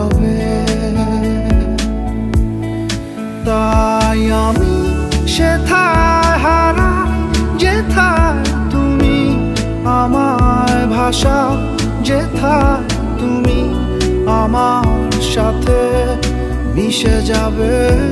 নীরবে তাই আমি সেথায় হারা, যেথায় তুমি আমার ভাষা, যেথায় তুমি আমার সাথে মিশে যাবে।